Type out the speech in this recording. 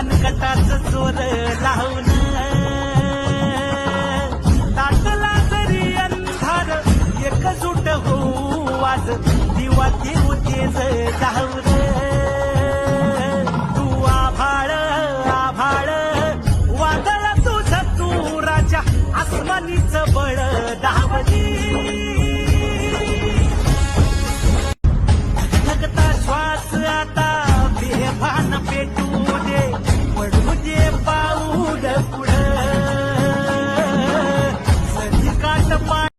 मनगटाच चोर लावून. ताटला जरी अंधार एकजूट होऊ वाज दिवा देऊ तेज जाऊ तू आभाळ आभाळ वादळ तुझ तू राजा आसमानीच बळ धावली. श्वास आता बेभान पेटू.